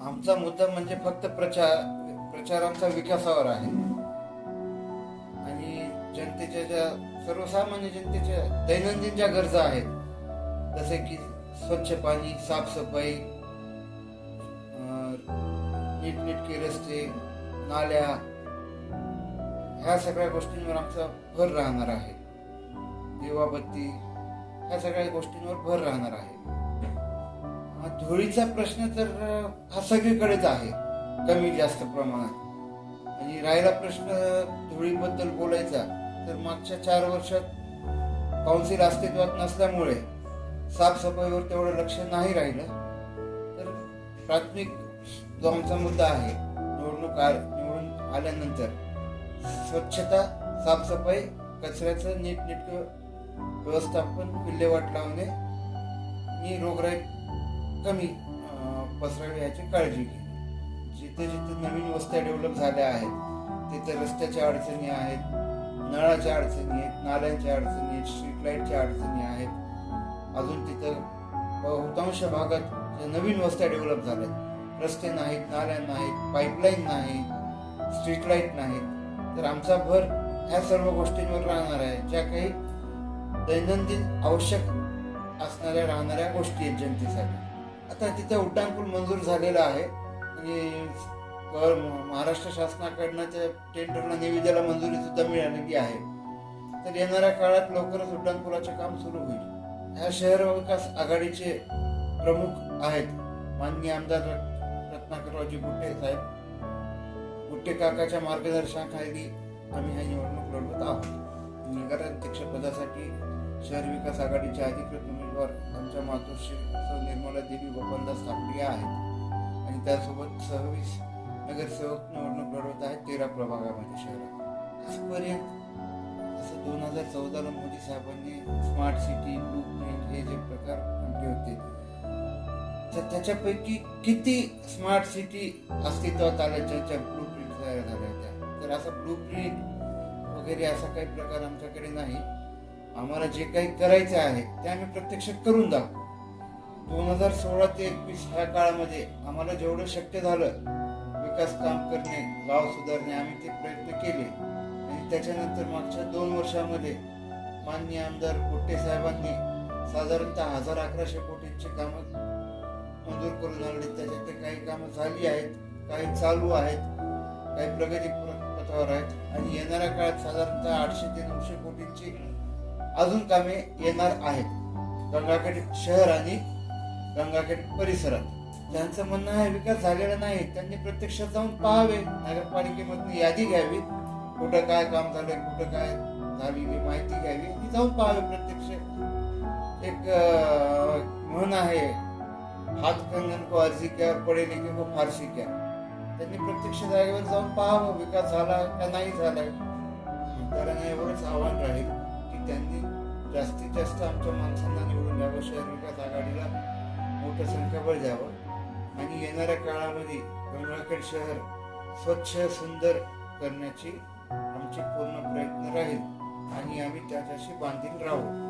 आमचा मुद्दा म्हणजे फक्त प्रचार प्रचारांचा विकासावर आहे. आणि जनतेच्या ज्या सर्वसामान्य जनतेच्या दैनंदिन ज्या गरजा आहेत जसे की स्वच्छ पाणी साफसफाई नीटनेटके रस्ते नाल्या ह्या सगळ्या गोष्टींवर आमचा भर राहणार आहे. दिवाबत्ती ह्या सगळ्या गोष्टींवर भर राहणार आहे. धुळीचा प्रश्न तर हा सगळीकडेच आहे कमी जास्त प्रमाणात. आणि राहिला प्रश्न धुळीबद्दल बोलायचा तर मागच्या चार वर्षात काउन्सिल अस्तित्वात नसल्यामुळे साफसफाईवर तेवढं लक्ष नाही राहिलं. तर प्राथमिक जो आमचा मुद्दा आहे निवडणूक आ निवडून आल्यानंतर स्वच्छता साफसफाई कचऱ्याचं नीटनेटकं व्यवस्थापन विल्हेवाट लावणे आणि रोगराई कमी पसरावी याची काळजी घ्यावी जिथे जिथे नवीन वस्त्या डेव्हलप झाल्या आहेत तिथे रस्त्याच्या अडचणी आहेत नळाच्या अडचणी आहेत नाल्यांच्या अडचणी आहेत स्ट्रीट लाईटच्या अडचणी आहेत. अजून तिथं बहुतांश भागात नवीन वस्त्या डेव्हलप झाल्यात रस्ते नाहीत नाल्या नाहीत पाईपलाईन नाही स्ट्रीट लाइट नाहीत तर आमचा भर ह्या सर्व गोष्टींवर राहणार आहे. ज्या काही दैनंदिन आवश्यक असणाऱ्या राहणाऱ्या गोष्टी आहेत जनतेसाठी. आता तिथे उड्डाणपूल मंजूर झालेला आहे. आणि महाराष्ट्र शासनाकडनं त्या टेंडरला निविदेला मंजुरी सुद्धा मिळालेली आहे. तर येणाऱ्या काळात लवकरच उड्डाणपुलाचे काम सुरू होईल. ह्या शहर विकास आघाडीचे प्रमुख आहेत माननीय आमदार रत- रत्नाकररावजी गुट्टे साहेब. गुट्टे काकाच्या मार्गदर्शनाखाली आम्ही ह्या निवडणूक लढवत आहोत. नगराध्यक्ष पदासाठी शहर विकास आघाडीचे अधिकृत उमेदवार आमच्या मातोश्री निर्मला देवी बपनदास तापडिया आहेत. आणि त्यासोबत सव्वीस नगरसेवक निवडणूक लढवत आहेत तेरा प्रभागामध्ये शहरात. आजपर्यंत असं दोन हजार चौदाला मोदी साहेबांनी स्मार्ट सिटी ब्लू प्रिंट हे जे प्रकार आणले होते तर त्याच्यापैकी किती स्मार्ट सिटी अस्तित्वात आल्या ज्याच्या ब्लू प्रिंट तयार झाल्या होत्या? तर असं ब्लू प्रिंट वगैरे असा काही प्रकार आमच्याकडे नाही. आम्हाला जे काही करायचे आहे ते आम्ही प्रत्यक्ष करून दाखवू. दोन हजार सोळा ते एकवीस ह्या काळामध्ये आम्हाला जेवढं शक्य झालं विकास काम करणे गाव सुधारणे आम्ही ते प्रयत्न केले. आणि त्याच्यानंतर मागच्या दोन वर्षामध्ये माननीय आमदार कोट्टे साहेबांनी साधारणतः हजार अकराशे कोटींची कामं मंजूर करून आणली त्याच्यात ते काही कामं झाली आहेत काही चालू आहेत काही प्रगती प्र- आहे. आहेत आणि येणाऱ्या काळात साधारणतः आठशे ते नऊशे कोटींची अजून कामे येणार आहेत. गंगाखेड शहर आणि गंगाखेड परिसरात. ज्यांचं म्हणणं आहे विकास झालेला नाही त्यांनी प्रत्यक्षात जाऊन पाहावे. नगरपालिकेमधून यादी घ्यावी. कुठं काय काम झालंय कुठं काय झालेली माहिती घ्यावी. आणि जाऊन पाहावे प्रत्यक्ष. एक म्हण आहे हात कंगन को अर्जी क्या पडे लिखे को फारशी क्या? त्यांनी प्रत्यक्ष जागेवर जाऊन पाहावं विकास झाला का नाही झालाय आमदारांना एवढंच आव्हान राहील की त्यांनी जास्तीत जास्त आमच्या माणसांना निवडून द्यावं शहर विकास आघाडीला मोठं संख्याबळ द्यावं. आणि येणाऱ्या काळामध्ये गंगाखेड शहर स्वच्छ सुंदर करण्याची आमचे पूर्ण प्रयत्न राहील. आणि आम्ही त्याच्याशी बांधील राहू.